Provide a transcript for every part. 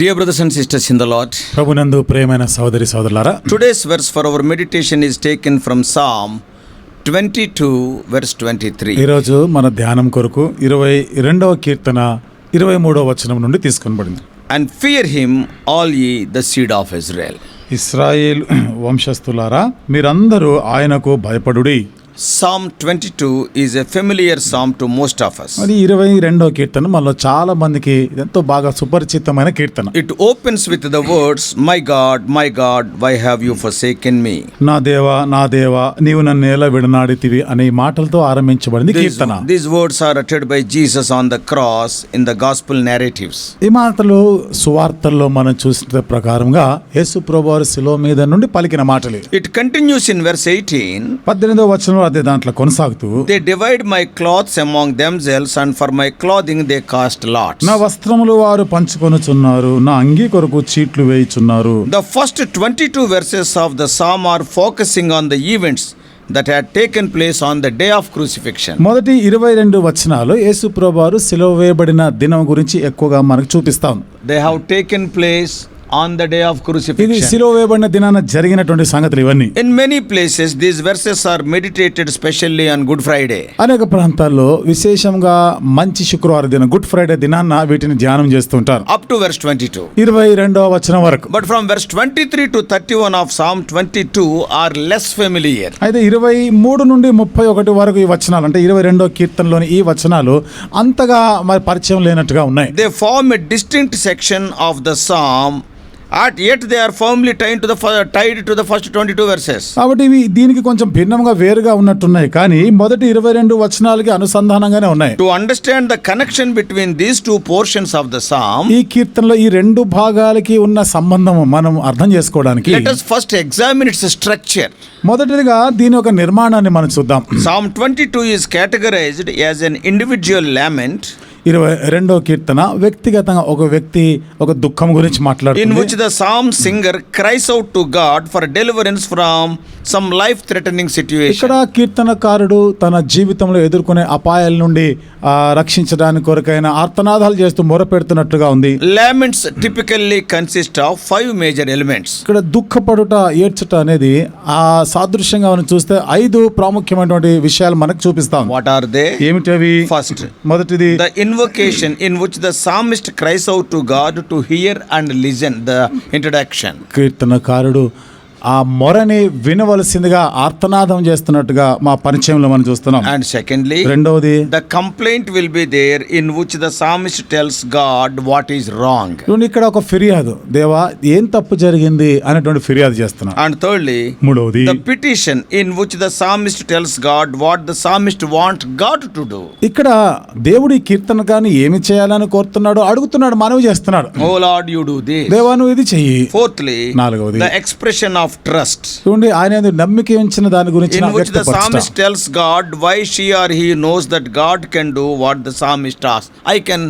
Dear sisters in the Lord ప్రభునందు సోదరి సోదరులారా today's verse for our meditation is taken from Psalm twenty two verse twenty three ఈరోజు మన ధ్యానం కొరకు ఇరవై రెండవ కీర్తన ఇరవై మూడవ వచనం నుండి తీసుకొనబడింది. And fear him all ye the seed of Israel Israel వంశస్థులారా మీరందరూ ఆయనకు భయపడుడి. Psalm 22 is a familiar psalm to most of us. మరి ఇరవై రెండవ కీర్తన మనలో చాలా మందికి ఎంతో బాగా సుపరిచితమైన కీర్తన It opens with the words, My God, my God, why have you forsaken me? నా దేవా నా దేవా నీవు నన్ను ఎలా విడనాడితివి అనే మాటలతో ఆరంభించబడింది కీర్తన these words are uttered by Jesus on the cross in the gospel narratives. ఈ మాటలు సువార్తల్లో మనం చూసిన ప్రకారంగా యేసు ప్రభువారు శిలో మీద నుండి పలికిన మాటలు It continues in verse 18. పద్దెనిమిదవ వచనంలో అదే దాంట్లో కొనసాగుతూ They divide my clothes among themselves, and for my clothing they cast lots. నా వస్త్రములు వారు పంచుకొనుచున్నారు నా అంగీ కొరకు చీట్లు వేయుచున్నారు The first 22 verses of the psalm are focusing on the events that had taken place on the day of crucifixion. మొదటి ఇరవై రెండు వచనాలు యేసు ప్రభువారు సిలువ వేయబడిన దినం గురించి ఎక్కువగా మనకు చూపిస్తాం They have taken place on the day of ఇది crucifixion. సిలువ వేయబడిన దినాన జరిగినటువంటి సంగతులు ఇవన్నీ In many places, these verses are meditated specially on Good Friday. అనేక ప్రాంతాల్లో విశేషంగా మంచి శుక్రవారం దినం గుడ్ ఫ్రైడే దినాన్న వీటిని ధ్యానం చేస్తుంటారు Up to verse 22. ఇరవై రెండవ వచనం వరకు But from verse 23 to 31 of Psalm 22 are less familiar. అయితే ఇరవై మూడు నుండి ముప్పై ఒకటి వరకు ఈ వచనాలు అంటే ఇరవై రెండో కీర్తనలోని ఈ వచనాలు అంతగా మరి పరిచయం లేనట్టుగా ఉన్నాయి They form a distinct section of the psalm, at yet they are firmly tied to the fir- tied to the first 22 verses. కాబట్టి ఇవి దీనికి కొంచెం భిన్నంగా వేరుగా ఉన్నట్టున్నాయి కానీ మొదటి ఇరవై రెండు వచనాలకి అనుసంధానంగానే ఉన్నాయి To understand the connection between these two portions of the psalm, ఈ కీర్తనలో ఈ రెండు భాగాలకి ఉన్న సంబంధం మనం అర్థం చేసుకోవడానికి let us first examine its structure. మొదటిదిగా దీని యొక్క నిర్మాణాన్ని మనం చూద్దాం Psalm 22 is categorized as an individual lament ఇరవై రెండో కీర్తన వ్యక్తిగతంగా ఒక వ్యక్తి ఒక దుఃఖం గురించి in మాట్లాడుతుంది which the psalm singer cries out to God for deliverance from some life threatening situation. ఇక్కడ కీర్తనకారుడు తన జీవితంలో ఎదుర్కొనే అపాయాల నుండి రక్షించడానికి కొరకైన ఆర్తనాదాలు చేస్తూ మొరపెడుతున్నట్టుగా ఉంది Laments typically consist of five major elements. ఇక్కడ దుఃఖపడుట ఏడ్చుట అనేది ఆ సాదృశ్యంగా మనం చూస్తే ఐదు ప్రాముఖ్యమైనటువంటి విషయాలు మనకు చూపిస్తాం What are they? ఏమిటి First, మొదటిది the invocation in which the psalmist cries out to God to hear and listen. The introduction. కీర్తనకారుడు ఆ మొరని వినవలసిందిగా ఆర్తనాదం చేస్తున్నట్టుగా మా పరిచయంలో మనం చూస్తున్నాం. అండ్ సెకండ్లీ రెండవది the complaint will be there in which the psalmist tells God what is wrong నువ్వు ఇక్కడ ఒక ఫిర్యాదు దేవా ఏం తప్పు జరిగింది? అనేటువంటి ఫిర్యాదు చేస్తున్నా. అండ్ థర్డ్లీ మూడవది petition in which the psalmist tells God what the psalmist want God to do ఇక్కడ దేవుడి కీర్తన కానీ ఏమి చేయాలని కోరుతున్నాడు అడుగుతున్నాడు మనవి చేస్తున్నాడు. ఓ లార్డ్ యు డూ దేవా నువ్వు ఇది చెయ్యి. ఫోర్త్లీ నాలుగవది the expression of of trust చూడండి ఆయన నమ్మిక ఉంచిన దాని గురించి tells God why షీఆర్ he knows that God can do what the psalmist as I can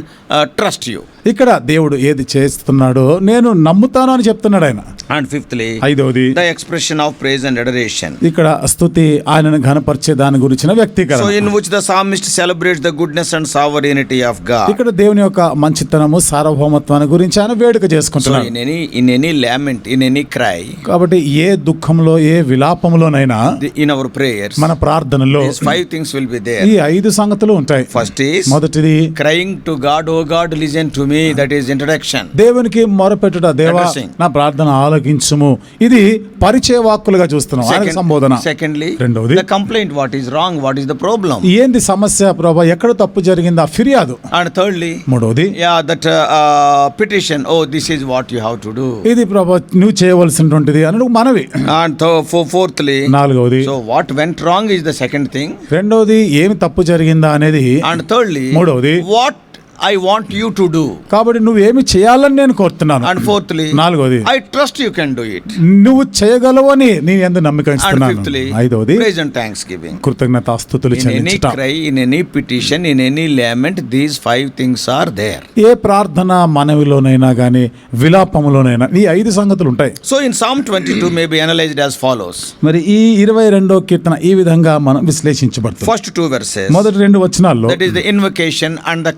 trust you ఇక్కడ దేవుడు ఏది చేస్తున్నాడు నేను నమ్ముతాను అని చెప్తున్నాడు ఆయన. అండ్ ఫిఫ్త్లీ ఐదవది the expression of praise and adoration ఇక్కడ స్థుతి ఆయనను ఘనపరిచే దాని గురించిన వ్యక్తీకరణ. In which the psalmist celebrate the goodness and sovereignty ఆఫ్గా ఇక్కడ దేవుని యొక్క మంచితనము సార్వభౌమత్వాన్ని గురించి ఆయన వేడుక చేసుకుంటున్నాను in any in any lament in any cry కాబట్టి ఏ దుఃఖంలో ఏ విలాపంలోనైనా ఇన్ అవర్ ప్రేయర్ మన ప్రార్థనలో five things will be there ఈ ఐదు సంగతులు ఉంటాయి. ఫస్ట్ మొదటిది crying to God O God listen to me that is introduction దేవునికి మొరపెట్టుట దేవా నా ప్రార్థన ఆలోకించుము. ఇది పరిచయ వాక్కులుగా చూస్తున్నాం. సంబోధన. సెకండ్లీ రెండోది complaint what is wrong what is the problem ఏంది సమస్య ప్రభా? ఎక్కడ తప్పు జరిగింది? ఆ ఫిర్యాదు అండ్ థర్డ్లీ మూడోది yeah that petition O this is what you have to do ఇది ప్రభా నువ్వు చేయవలసినటువంటిది అని మనవి. ఫోర్త్లీ నాలుగవది. What went wrong is the second thing రెండవది ఏమి తప్పు జరిగిందా అనేది అండ్ థర్డ్లీ మూడవది. What I want you to do కాబట్టి నువ్వు ఏమి చేయాలని నేను కోరుతున్నాను. అండ్ ఫోర్త్లీ నాలుగోది I trust you can do it నువ్వు చేయగలవు అని నేను ఎందుకు నమ్మకం ఇస్తున్నాను. ఐదోది ప్రెజెంట్ గివింగ్ కృతజ్ఞత ఆస్తుతులు చెల్లించుట. In any petition in any lament these five things are ఏ ప్రార్థన మనవిలోనైనా గానీ విలాపములోనైనా ఈ ఐదు సంగతులు ఉంటాయి. So in psalm 22 may be analysed as follows మరి ఈ 22వ కీర్తన ఈ విధంగా మనం విశ్లేషించబడుతుంది. ఫస్ట్ టు వెర్సెస్ మొదటి రెండు వచనాల్లో that is and the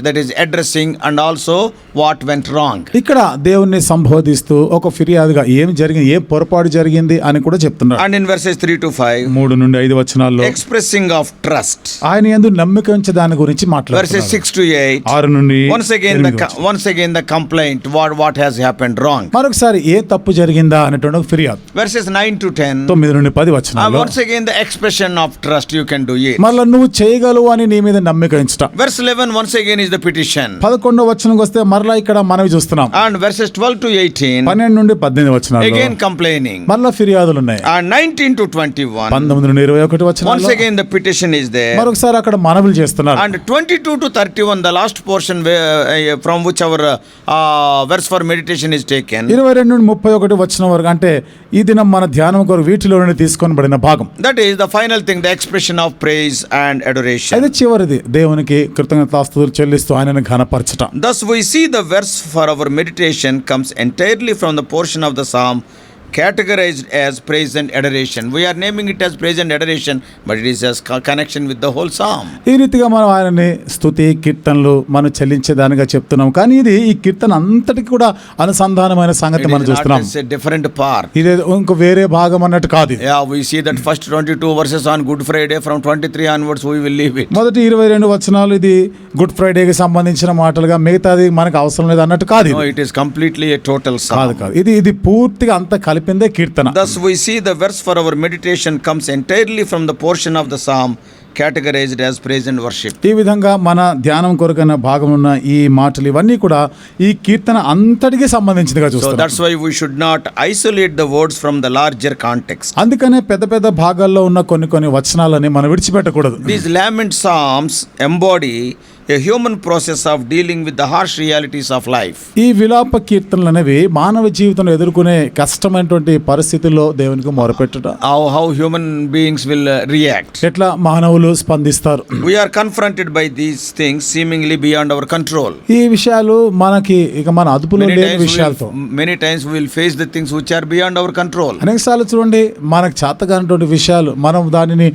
it that is addressing and also what went wrong ఇక్కడ దేవుణ్ణి సంబోధిస్తూ ఒక ఫిర్యాదుగా ఏం జరిగింది ఏ పొరపాటు జరిగింది అని కూడా చెప్తున్నారు and in verses three to five మూడు నుండి ఐదు వచనాల్లో ఎక్స్ప్రెసింగ్ ఆఫ్ ట్రస్ట్ ఆయన ఎందు నమ్మిక దాని గురించి మాట్లాడారు వర్సెస్ సిక్స్ టు ఎయిట్ ఆరు నుండి once again once again the complaint what what has happen wrong మరొకసారి ఏ తప్పు జరిగిందా అన్నటువంటి ఫిర్యాదు. వర్సెస్ నైన్ టు టెన్ తొమ్మిది నుండి పది వచనాలు once again the expression of trust you can do it మళ్ళీ నువ్వు చేయగలవు అని నీ మీద నమ్మిక in the verse eleven once again the petition పదకొండో వచనం వస్తే మరలా ఇక్కడ మనవి చూస్తున్నాం. And verses twelve to eighteen పన్నెండు నుండి పద్దెనిమిది వచ్చిన అగైన్ కంప్లైనింగ్ మరలా ఫిర్యాదులు ఉన్నాయి. And nineteen to twenty one పంతొమ్మిది ఇరవై ఒకటి వచ్చిన once the petition is there మరొకసారి అక్కడ మనవులు చేస్తున్నారు. And twenty two thirty one the last portion from which our verse for meditation is taken ఇరవై రెండు నుండి ముప్పై ఒకటి వచ్చిన వరకు అంటే ఈ దినం మన ధ్యానం కొరకు వీటిలోనే తీసుకొని భాగం. That is the final thing expression of praise and adoration అది చివరిది దేవునికి కృతజ్ఞత చెల్లి చెల్లిస్తూ ఆయనను ఘనపరచట Thus, we see the verse for our meditation comes entirely from the portion of the psalm categorized as praise and adoration. We are naming it as praise and adoration, but it is as co- connection with the whole psalm. ఈ రీతిగా మనం ఆయనని స్తుతి కీర్తనలు మనం చెల్లించేదానిగా చెప్తున్నాం కానీ ఇది ఈ కీర్తన అంతటికి కూడా అనుసంధానమైన సంగతి మనం చూస్తున్నాం different part. ఇది ఇంకో వేరే భాగం అన్నట్టు కాదు. Yeah, we see that first 22 verses on Good Friday, from 23 onwards, we will leave it. మొదటి ఇరవై రెండు వచనాలు ఇది గుడ్ ఫ్రైడేకి సంబంధించిన మాటలుగా మిగతాది మనకు అవసరం లేదు అన్నట్టు కాదు it is completely a total కాదు. కాదు ఇది ఇది పూర్తిగా అంత కలిపిందే కీర్తన. Thus we see the verse for our meditation comes entirely from the portion of the psalm categorised as praise and worship ఈ విధంగా మన ధ్యానం కొరకైన భాగం ఉన్న ఈ మాటలు ఇవన్నీ కూడా ఈ కీర్తన అంతటికి సంబంధించినగా చూస్తాం that's why we should not isolate the words from the larger context అందుకనే పెద్ద పెద్ద భాగాల్లో ఉన్న కొన్ని కొన్ని వచనాలని మనం విడిచిపెట్టకూడదు. These lament psalms embody a human process of dealing with the harsh realities of life. ఈ విలాప కీర్తనలు అనేవి మానవ జీవితంలో ఎదుర్కొనే కష్టమైనటువంటి పరిస్థితుల్లో దేవునికి how human beings will uh, react. ఎట్లా మానవులు స్పందిస్తారు We are confronted by these things seemingly beyond our control. ఈ విషయాలు మనకి ఇక మన అదుపులో లేని విషయాలతో times we will face the things which are beyond our control. అనేక సార్లు చూడండి మనకు చేతగానటువంటి విషయాలు మనం దానిని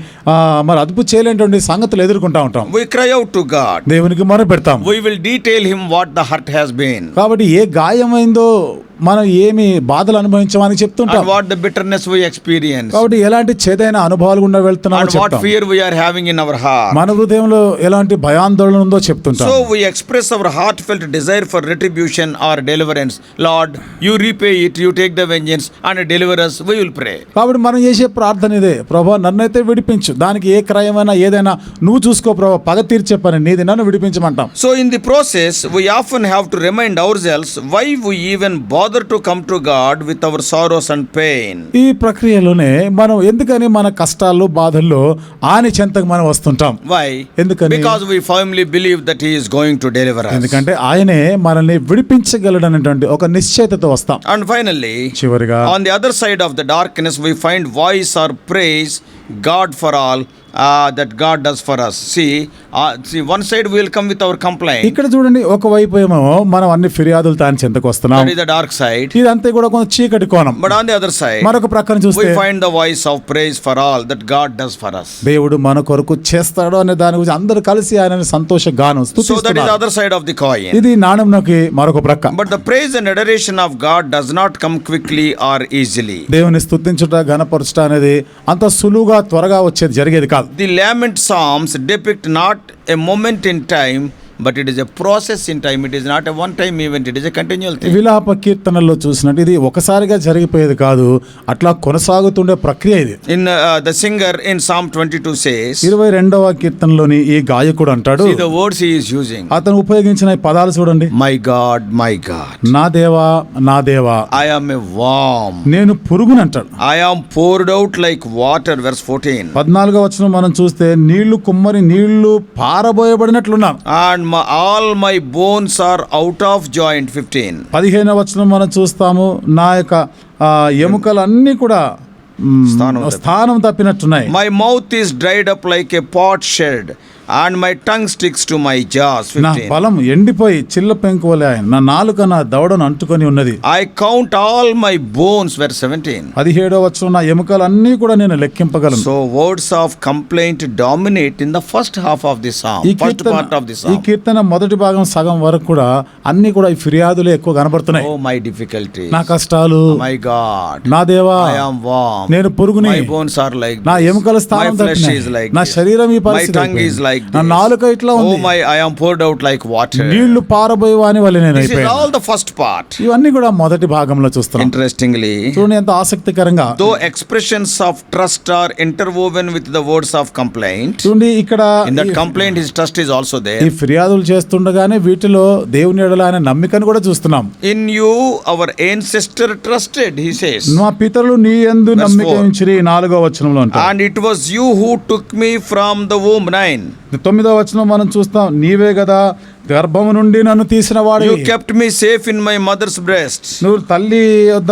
మరి అదుపు చేయలేనటువంటి సంగతులు ఎదుర్కొంటా ఉంటాం We cry out to God. దేవునికి మనం పెడతాం we will detail what the hurt has been కాబట్టి ఏ గాయమైందో మనం ఏమి బాధలు అనుభవించమని చెప్తుంటాం. What the bitterness we experience కాబట్టి ఎలాంటి చేదైన అనుభవాలు గుండా వెళ్తున్నాం what fear we are having in our heart మన హృదయంలో ఎలాంటి భయాందోళన ఉందో చెప్తుంటాం. Express our heart desire for retribution or deliverance Lord you repay it you take the vengeance and deliver we will pray కాబట్టి మనం చేసే ప్రార్థన ఇదే. ప్రభువా నన్నైతే విడిపించు. దానికి ఏ క్రయమైనా ఏదైనా నువ్వు చూసుకో ప్రభా పగ తీర్చే పని నీది. నన్ను విడిపించమంటాం. So in the process we often have to remind our why we even ba bother to come to God with our sorrows and pain ఈ ప్రక్రియలోనే మనం ఎందుకని మన కష్టాల్లో బాధల్లో ఆని చెంతకు మనం వస్తుంటాం? వై ఎందుకని? Because we firmly believe that he is going to deliver ఎందుకంటే ఆయనే మనల్ని విడిపించగలడనేటువంటి ఒక నిశ్చయతతో వస్తాం. అండ్ ఫైనల్లీ చివరిగా on the other side of the darkness we find voice or praise God for all that God does for us see one side will come with our complaint ఇక్కడ చూడండి ఒక వైపు ఏమో మనం అన్ని ఫిర్యాదులు తాను చింతకు వస్తున్నాం. ఇది డార్క్ సైడ్ ఇది అంతే కూడా కొంచెం చీకటి కోణం. But on the other side మరొక ప్రకారం చూస్తే find the voice of praise for all that God does for us దేవుడు మన కొరకు చేస్తాడో అనే దాని గురించి అందరు కలిసి ఆయన సంతోష గాను so that is other side of the coin ఇది నాణంకి మరొక ప్రక్క. But the praise and adoration of God does not come quickly or easily దేవుని స్తుతించుట ఘనపరచట అనేది అంత సులువుగా త్వరగా వచ్చేది జరిగేది కాదు. The lament psalms depict not a moment in time, but it is a process in time it is not a one time event it is a continual thing విలాప కీర్తనల్లో చూసినట్టు ఇది ఒకసారిగా జరిగిపోయేది కాదు. అట్లా కొనసాగుతుండే ప్రక్రియ ఇది. In the singer in psalm twenty two says ఇరవై రెండవ కీర్తనలోని ఈ గాయకుడు అంటాడు ద వర్డ్స్ ఈస్ యూజింగ్ అతను ఉపయోగించిన పదాలు చూడండి. మై గాడ్ మై గాడ్ నా దేవా నా దేవా. ఐ ఆమ్ ఎ వామ్ నేను పురుగుని అంటాడు. I am poured out like water verse fourteen పద్నాలుగో వచ్చిన మనం చూస్తే నీళ్ళు కుమ్మరి నీళ్ళు పారబోయబడినట్లున్నాం and My, all my bones are out of joint, 15. పదిహేనవ వచనం మనం చూస్తాము నా యొక్క ఎముకలన్నీ కూడా మ్, స్థానం తప్పి- స్థానం తప్పినట్టున్నాయి My mouth is dried up like a pot shed, and my tongue sticks to my jaws నా బలం ఎండిపోయి చిల్ల పెంకువలే ఆయన నా నాలుక నా దవడను అంటుకొని ఉన్నది. I count all my bones verse seventeen పదిహేడో వచ్చిన నా ఎముకలు అన్నీ కూడా నేను లెక్కింపగలను. So words of complaint dominate in the first half of the song first part of the song ఈ కీర్తన మొదటి భాగం సగం వరకు కూడా అన్ని కూడా ఈ ఫిర్యాదులు ఎక్కువ కనబడుతున్నాయి. ఓ మై డిఫికల్టీ నా కష్టాలు. మై గాడ్ నా దేవా ఐ యామ్ వామ్ నేను పురుగుని. మై బోన్స్ ఆర్ లైక్ నా ఎముకల స్థానం దట్ ఇస్ లైక్ నా శరీరం ఈ పరిస్థితి my tongue is like like నా నాలుక ఇట్లా ఉంది. O my I am poured out like water నీళ్ళు పారబోయవా వాని వాళ్ళు నేను అయిపోయి ఆల్ ద ఫస్ట్ పార్ట్ ఇవన్నీ కూడా మొదటి భాగంలో చూస్తాం ఇంట్రెస్టింగ్లీ చూడండి ఎంత ఆసక్తికరంగా. Those expressions of trust are interwoven with the words of complaint చూడండి ఇక్కడ in that complaint his trust is also there ఈ ఫిర్యాదులు చేస్తుండగానే వీటిలో దేవుని ఎడల అనే నమ్మికను కూడా చూస్తున్నాం. In you our ancestor trusted he says నా పితరులు నీ యందు నమ్మిక ఉంచిరి నాలుగో వచనంలో అంట and it was you who took me from the womb nine తొమ్మిదో వచ్చిన మనం చూస్తాం నీవే కదా గర్భం నుండి నన్ను తీసిన వాడు kept me safe in my mother's breast నువ్వు తల్లి వద్ద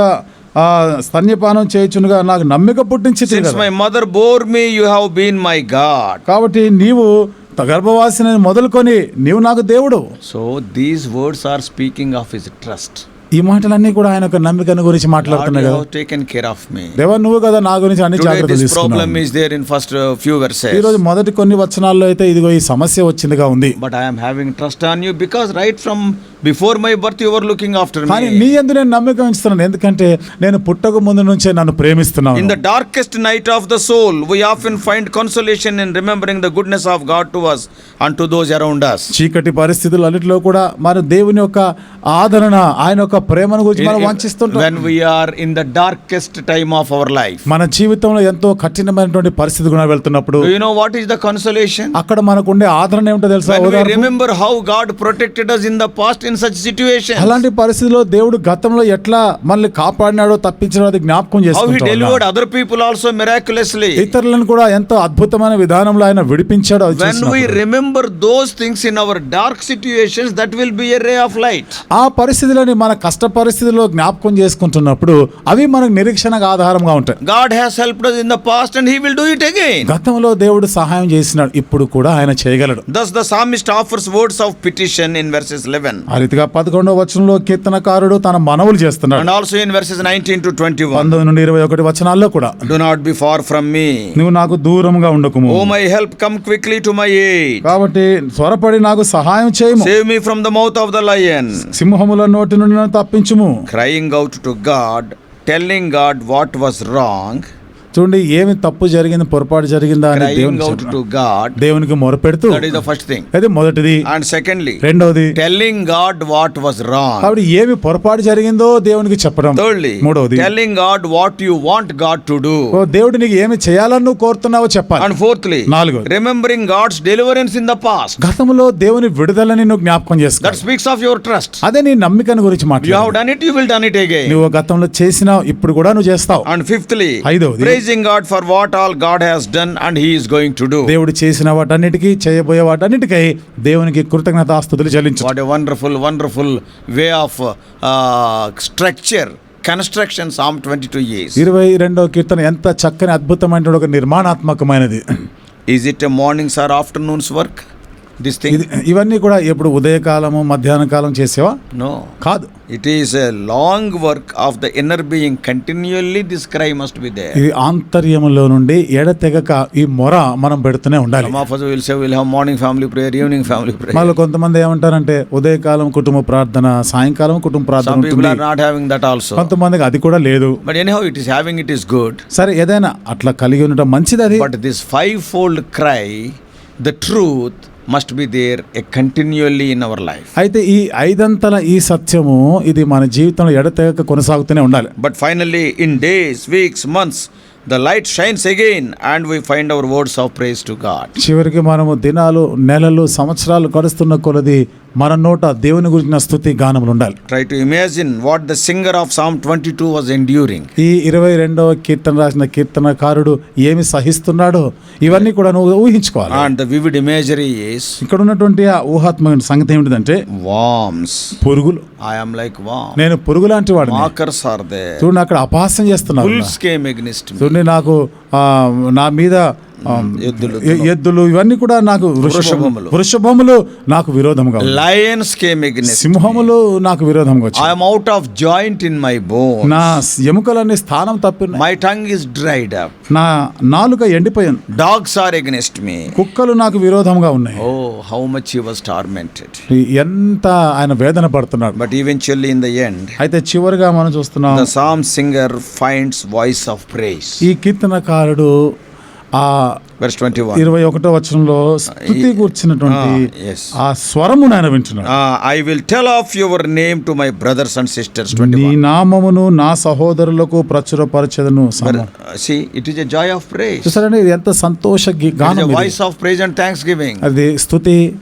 స్తన్యపానం చేయొచ్చునుగా నాకు నమ్మిక పుట్టించి my mother bore me you have been my God కాబట్టి నీవు గర్భవాసిని మొదలుకొని నీవు నాకు దేవుడు. So these words are speaking of is trust ఈ మాటలన్నీ కూడా ఆయన ఒక నమ్మకం గురించి మాట్లాడుతున్నాడు కదా. టేకెన్ కేర్ ఆఫ్ మీ నువ్వు కదా నా గురించి దేర్ ఇన్ ఫస్ట్ ఫ్యూ ఈ రోజు మొదటి కొన్ని వచ్చనాల్లో అయితే ఇదిగో ఈ సమస్య వచ్చిందిగా ఉంది. But I am having trust on you because right from before my birth you were looking after కానీ నీ me. ఎందు నేను నమ్మిక ఉంచుతున్నాను ఎందుకంటే నేను పుట్టక ముందు నుంచే నన్ను ప్రేమిస్తున్నాను In the darkest night of the soul, we often find consolation in remembering the goodness of God to us and to those around us. చీకటి పరిస్థితులు అన్నిటిలో కూడా మన దేవుని యొక్క ఆదరణ ఆయన యొక్క ప్రేమను గురించి మనం వంచిస్తుంటాం When we are in the darkest time of our life. మన జీవితంలో ఎంతో కఠినమైనటువంటి పరిస్థితి కూడా వెళ్తున్నప్పుడు Do you know what is the consolation? అక్కడ మనకు ఉండే ఆదరణ ఏమిటో తెలుసా When we ఓదార్పు? remember how God protected us in such situation అలాంటి పరిస్థితిలో దేవుడు గతంలో ఎట్లా మనల్ని కాపాడినాడో తప్పించడం జ్ఞాపకం చేస్తాడు అదర్ పీపుల్ ఆల్సో మిరాక్యులస్లీ ఇతరులను కూడా ఎంతో అద్భుతమైన విధానంలో ఆయన విడిపించాడు we remember those things in our dark situations that will be a ray of light ఆ పరిస్థితులని మన కష్ట పరిస్థితుల్లో జ్ఞాపకం చేసుకుంటున్నప్పుడు అవి మనకు నిరీక్షణకు ఆధారంగా ఉంటాయి. God has help in the past and he will do it again గతంలో దేవుడు సహాయం చేసినాడు ఇప్పుడు కూడా ఆయన చేయగలడు. Thus the psalmist offers words of petition in verses 11 రీతిగా పదకొండవ వచనంలో కీర్తనకారుడు తన మనవులు చేస్తున్నాడు. ఆల్సో ఇన్ వర్సెస్ 19 టు 21 19 నుండి 21 వచనాల్లో కూడా. Do not be far from me నువ్వు నాకు దూరంగా ఉండకుము. O my help come quickly to my కాబట్టి త్వరపడి నాకు సహాయం చేయము. Save from the mouth of the lion సింహముల నోటి నుండి నన్ను తప్పించుము. Crying out to God telling God what was wrong చూడండి ఏమి తప్పు జరిగింది పొరపాటు జరిగిందా అని దేవుని టు గాడ్ దేవునికి మొరపెడుతూ. దట్ ద ఫస్ట్ థింగ్ అది మొదటిది. అండ్ సెకండ్లీ రెండోది telling God what was wrong కాబట్టి ఏమి పొరపాటు జరిగిందో దేవునికి చెప్పడం. థర్డ్లీ మూడోది telling God what you want God to do O దేవుడు నీకు ఏమి చేయాలని నువ్వు కోరుతున్నావో చెప్పాలి. అండ్ ఫోర్త్లీ నాలుగు remembering God's deliverance in the past గతంలో దేవుని విడుదలని నువ్వు జ్ఞాపకం చేస్తా స్పీక్స్ ఆఫ్ యువర్ ట్రస్ట్ అదే నీ నమ్మికను గురించి మాట్లాడు యు హావ్ డన్ ఇట్ నువ్వు గతంలో చేసినావు ఇప్పుడు కూడా నువ్వు చేస్తావు. అండ్ ఫిఫ్త్లీ ఐదోది praising God for what all God has done and he's going to do దేవుడు చేసిన వాటన్నిటికీ చేయబోయే వాటన్నిటికై దేవునికి కృతజ్ఞత ఆస్తుతులు చెల్లించు. What a wonderful wonderful way of structure construction psalm twenty two years ఇరవై రెండో కీర్తన ఎంత చక్కని అద్భుతమైన ఒక నిర్మాణాత్మకమైనది. Is it a mornings or afternoons work this thing ఇవన్నీ కూడా ఎప్పుడు ఉదయకాలము మధ్యాహ్న కాలం చేసేవా? నో కాదు. It is a long work of the inner being continually this cry must be there ఇది ఆంతర్యంలో నుండి ఎడ తెగక ఈ మొర మనం పెడుతూనే ఉండాలి. Will say will have morning family prayer evening family prayer మళ్ళీ కొంతమంది ఏమంటారంటే ఉదయకాలం కుటుంబ ప్రార్థన సాయంకాలం కుటుంబ ప్రార్థన నాట్ హావింగ్ దట్ ఆల్సో కొంతమందికి అది కూడా లేదు. But anyhow it is having it is good సరే ఏదైనా అట్లా కలిగి ఉండటం మంచిది అది. But this five fold cry the truth must be there uh, continually in our life. అయితే ఈ ఐదంతల ఈ సత్యము ఇది మన జీవితంలో ఎడతెగక కొనసాగుతూనే ఉండాలి But finally, in days, weeks, months, the light shines again and we find our words of praise to God. చివరికి మనము దినాలు నెలలు సంవత్సరాలు గడుస్తున్న కొలది మన నోట దేవుని గురించిన స్థుతి గానములు ఉండాలి Try to imagine what the singer of Psalm 22 was enduring. ఈ ఇరవై రెండవ కీర్తన రాసిన కీర్తనకారుడు ఏమి సహిస్తున్నాడో ఇవన్నీ కూడా నువ్వు ఊహించుకోవాలి And the vivid imagery is ఇక్కడ ఉన్నటువంటి ఆ ఊహాత్మక సంగతి ఏమిటిదంటే worms. పురుగులు I am like worm. నేను పురుగు లాంటి వాడిని Mockers are there. చూడండి అక్కడ అపహాస్యం came against me. చూడండి నాకు నా మీద ఎద్దులు ఇవన్నీ కూడా నాకు వృషభములు. వృషభములు నాకు విరోధంగా లయన్స్ కేమ్ సింహములు నాకు విరోధంగా I'm out of joint in my బో నా ఎముకలన్నీ స్థానం తప్పి my tongue is dried up నా నాలుక ఎండిపోయింది డాగ్స్ ఆర్ ఎగ్నెస్ట్ మీ కుక్కలు నాకు విరోధంగా ఉన్నాయి. Oh how much he was ఎంత ఆయన వేదన పడుతున్నాడు. But even still in the end అయితే చివరిగా మనం చూస్తున్నాం the psalm singer finds voice of praise ఈ కీర్తనకారుడు ఆ Verse 21. ఇరవై ఒకటో వచనంలో స్థుతి కూర్చున్నటువంటి ఆ స్వరము నేను వింటున్నాను will tell of your name to my brothers and sisters నీ నామమును నా సహోదరులకు ప్రచురపరచదను జాయ్ ఆఫ్ ప్రేజ్ చూసారండి ఎంత సంతోష గానం voice of praise and thanksgiving అది స్థుతి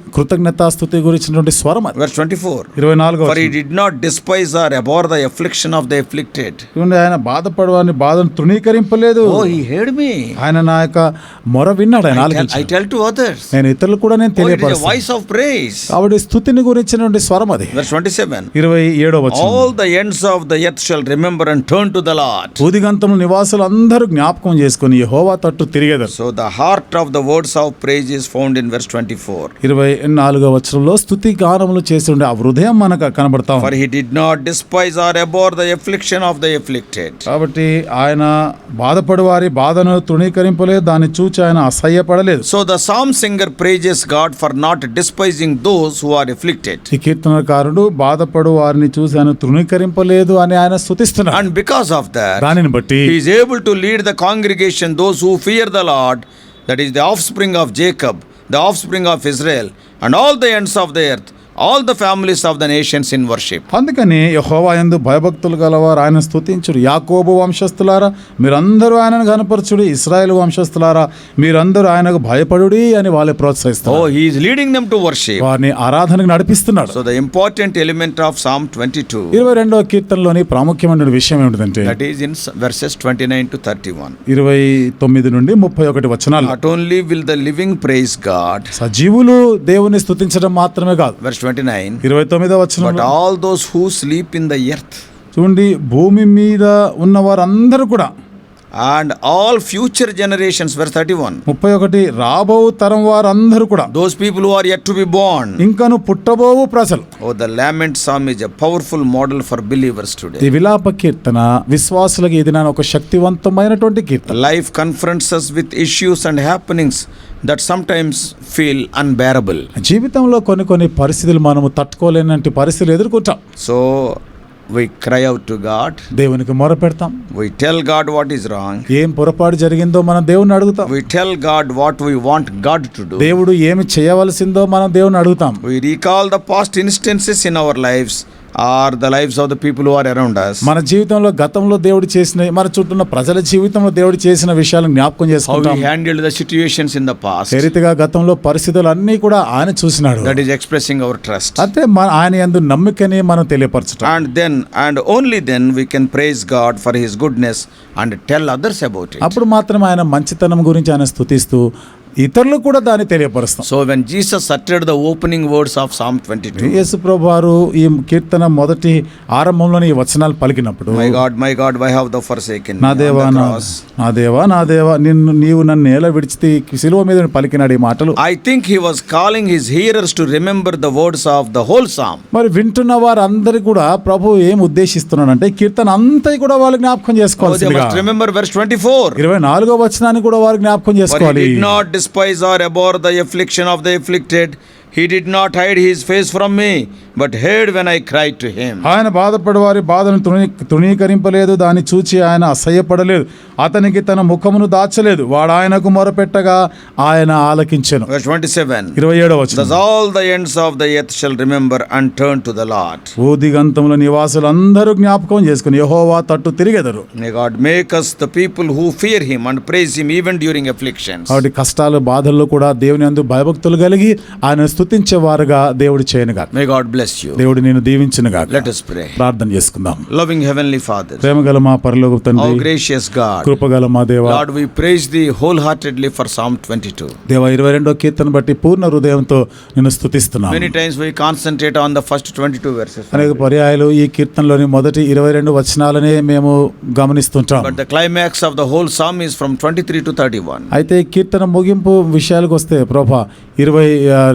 స్థుతి గురించినటువంటి స్వరం verse 24 24 for he did not despise or abhor the affliction of the afflicted ఆయన బాధపడవని బాధను తృణీకరింపలేదు. ఓ మీ ఆయన నాయక మరో విన్నాడు? ఆయన ఆలోచించి ఐ టెల్ టు అదర్స్ నేను ఇతరులకు కూడా నేను తెలియపరుస్తాను. ఇట్ వాయిస్ ఆఫ్ ప్రైస్ ఆవిడ స్తుతిని గురించినటువంటి స్వరం అది. వెర్స్ 27 27 వచనం. All the ends of the earth shall remember and turn to the Lord భూదిగంతముల నివాసులు అందరూ జ్ఞాపకం చేసుకొని యెహోవా తట్టు తిరిగేదారు. So the heart of the words of praise is found in verse 24 24 వ వచనంలో స్తుతి గానములు చేసిండు ఆ హృదయం మనకు కనబడతాం for he did not despise or abhor the affliction of the afflicted కాబట్టి ఆయన బాధపడి వారి బాధను తృణీకరింపలే దాన్ని చూచాయి అసహ్యపడలేదు So the psalm singer praises God for not despising those who are afflicted. ఈ కీర్తనకారుడు బాధపడు వారిని చూసి ఆయన తృణీకరింపలేదు అని ఆయన స్థుతిస్తున్నాడు And because of that, దానిని బట్టి he is able to lead the congregation, those who fear the Lord, that is the offspring of Jacob, the offspring of Israel, and all the ends of the earth, all the families of the nations in worship. అందుకని యెహోవా యందు భయభక్తులు గలవారు ఆయన స్తుతించుడు యాకోబు వంశస్థులారా మీరందరూ ఆయనను కనపరచుడు Israel వంశస్థులారా మీరందరూ ఆయనకు భయపడుడి అని వాళ్ళే ప్రోత్సహిస్తారు is leading them to worship. వారిని ఆరాధనకు నడిపిస్తున్నాడు So the important element of Psalm 22 ఇరవై రెండవ కీర్తనలోని ప్రాముఖ్యమైన విషయం ఏమిటంటే that is in verses 29 to 31. ఇరవై తొమ్మిది నుండి ముప్పై ఒకటి వచనాలు Not only will the living praise God, సజీవులు దేవుని స్తుతించడం మాత్రమే కాదు ట్వంటీ నైన్ ఇరవై తొమ్మిదో వచ్చిన చూడండి భూమి మీద ఉన్న వారందరూ కూడా and all future generations verse thirty one ముప్పై ఒకటి రాబో తరం వారు అందరూ కూడా those people are yet to be born ఇంకాను పుట్టబోవు ప్రజలు. ఓ the lament psalm is a powerful model for believers today ఈ విలాప కీర్తన విశ్వాసులకు ఇది నా ఒక శక్తివంతమైనటువంటి కీర్తన. Life conferences with issues and happenings that sometimes feel unbearable జీవితంలో కొన్ని కొన్ని పరిస్థితులు మనము తట్టుకోలేనంటి పరిస్థితులు ఎదుర్కొంటాం. So we cry out to God దేవునికి మొర పెడతాం we tell God what is wrong ఏం పొరపాటు జరిగిందో మనం దేవుని అడుగుతాం. We tell God what we want God to do దేవుడు ఏమి చేయవలసిందో మనం దేవుని అడుగుతాం. We recall the past instances in our lives or the lives of the people or around us మన జీవితంలో గతంలో దేవుడు చేసిన మన చుట్టూ ప్రజల జీవితంలో దేవుడు చేసిన విషయాలను జ్ఞాపకం చేసుకుంటాం handle the situations in the past గతంలో పరిస్థితులు అన్ని కూడా ఆయన చూసినాడు. That is expressing our trust అంటే మన ఆయన ఎందు నమ్మకని మనం తెలియపరచడం and then and only then we can praise God for his goodness and tell others about అప్పుడు మాత్రం ఆయన మంచితనం గురించి ఆయన స్థుతిస్తూ ఇతరులు కూడా దాన్ని తెలియపరుస్తాం. So when Jesus సట్టెడ్ the opening words of psalm twenty two యేసు ప్రభు వారు ఈ కీర్తన మొదటి ఆరంభంలోని ఈ వచనాలు పలికినప్పుడు my God my God why have the forsaken నా దేవా నా దేవా నా దేవా నిన్ను నీవు నన్ను నేల విడిచితే శిలువ మీద పలికినాడు ఈ మాటలు. I think he was calling his hearers to remember the words of the whole psalm మరి వింటున్న వారందరి కూడా ప్రభు ఏం ఉద్దేశిస్తున్నాడంటే కీర్తన అంతా కూడా వాళ్ళు జ్ఞాపకం చేసుకోవాలి రిమెంబర్ వర్స్ ట్వంటీ ఫోర్ ఇరవై నాలుగో వచనాన్ని కూడా వారు జ్ఞాపకం చేసుకోవాలి. Not despise or abhor the affliction of the afflicted. He did not hide his face from me, but heard when I cried to him. ఆయన బాధపడి వారి బాధను తృణీ తృణీకరింపలేదు దాన్ని చూచి ఆయన అసహ్యపడలేదు అతనికి తన ముఖమును దాచలేదు వాడు ఆయనకు మొరపెట్టగా ఆయన ఆలకించెను Verse 27. ఇరవై ఏడవ Thus all the ends of the earth shall remember and turn to the Lord. ఊదిగంతముల నివాసులందరూ జ్ఞాపకం చేసుకుని యహోవా తట్టు తిరిగెదరు God make us the people who fear him and praise him even during afflictions. కాబట్టి కష్టాలు బాధల్లో కూడా దేవుని అందు భయభక్తులు కలిగి ఆయన స్తుతించే వారుగా దేవుడు చేయనుగా May God bless. Bless you. దేవుడు నేను దీవించునుగా Let us pray. ప్రార్థన చేసుకుందాం Loving Heavenly Father, ప్రేమగల మా పరలోక తండ్రి gracious God, కృపగల మా దేవ Lord, we praise thee wholeheartedly for Psalm 22. దేవ ఇరవై రెండో కీర్తన బట్టి పూర్ణ హృదయంతో నేను స్థుతిస్తున్నాను Many times we concentrate on the first 22 verses. అనేక పర్యాయాలు ఈ కీర్తనలోని మొదటి ఇరవై రెండు వచనాలనే మేము గమనిస్తుంటాం But the climax of the whole psalm is from 23 to 31. అయితే కీర్తన ముగింపు విషయాలకు వస్తే ప్రభా ఇరవై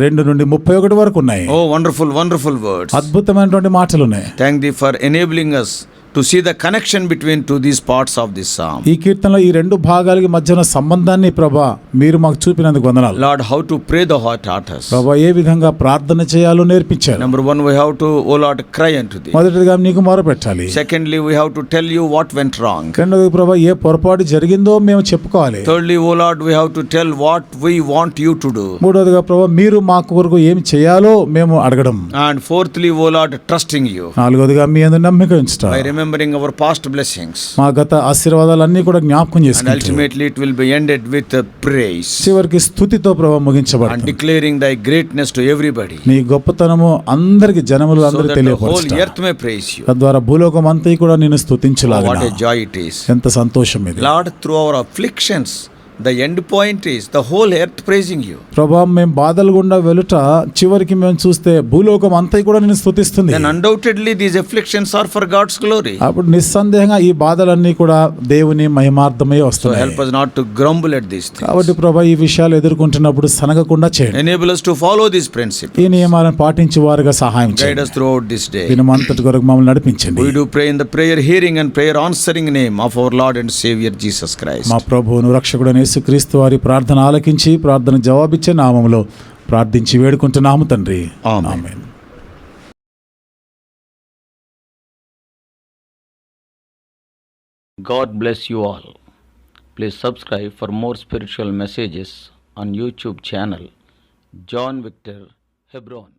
రెండు నుండి ముప్పై ఒకటి వరకు ఉన్నాయి Oh, wonderful, wonderful words. అద్భుతమైనటువంటి మాటలు ఉన్నాయి Thank thee for enabling us to see the connection between two these parts of this song ఈ కీర్తనలో ఈ రెండు భాగాలకి మధ్య సంబంధాన్ని ప్రభా మీరు మాకు చూపినందుకు వందన Lord how to pray the heart orders ప్రభా ఏ విధంగా ప్రార్థన చేయాలో నేర్పించారు. Number one we how to oh lot cry అంటుంది మొదటిదిగా మీకు మొర పెట్టాలి. Secondly we how to tell you what went wrong రెండోది ప్రభా ఏ పొరపాటు జరిగిందో మేము చెప్పుకోవాలి. Thirdly oh lot we how to tell what we want you to do మూడోదిగా ప్రభా మీరు మా కొరకు ఏం చేయాలో మేము అడగడం. And fourthly oh lot trusting you నాలుగోదిగా మీ అందరు నమ్మకం ఇస్తాం I remembering our past blessings. మా గత ఆశీర్వాదాలన్నీ కూడా జ్ఞాపకం And చేసుకుంటాం ultimately, it will be ended with uh, praise చివరికి స్థుతితో ప్రభా and ముగించబడుతుంది declaring thy greatness to everybody. నీ గొప్పతనము అందరికి జనములు whole తెలియపరుస్తారు earth may praise you. తద్వారా భూలోకం అంతా కూడా నేను Oh, స్థుతించలాగా what a joy it is. ఎంత సంతోషం ఇది Lord, through our afflictions, the end point is the whole earth praising you ప్రభావం మేము బాధలు గుండా వెలుట చివరికి మేము చూస్తే భూలోకం అంతా కూడా నేను స్థుతిస్తుంది undoubtedly these afflictions are for God's glory అప్పుడు నిస్సందేహంగా ఈ బాధలన్నీ కూడా దేవుని మహిమార్థమే వస్తుంది help us not to grumble at this కాబట్టి ప్రభా ఈ విషయాలు ఎదుర్కొంటున్నప్పుడు సనగకుండా చేయండి. Enable us to follow this principle ఈ నియమాలను పాటించి వారుగా సహాయం చేయండి. Guide throughout this day దీని అంతటి కొరకు మమ్మల్ని నడిపించండి. We do pray in the prayer hearing and prayer answering name of our Lord and saviour Jesus Christ మా ప్రభువును రక్షకుడని యేసుక్రీస్తు వారి ప్రార్థన ఆలకించి ప్రార్థన జవాబిచ్చే నామంలో ప్రార్థించి వేడుకుంటున్నాము తండ్రి. God bless you all. Please subscribe for more spiritual messages on YouTube channel John Victor Hebron.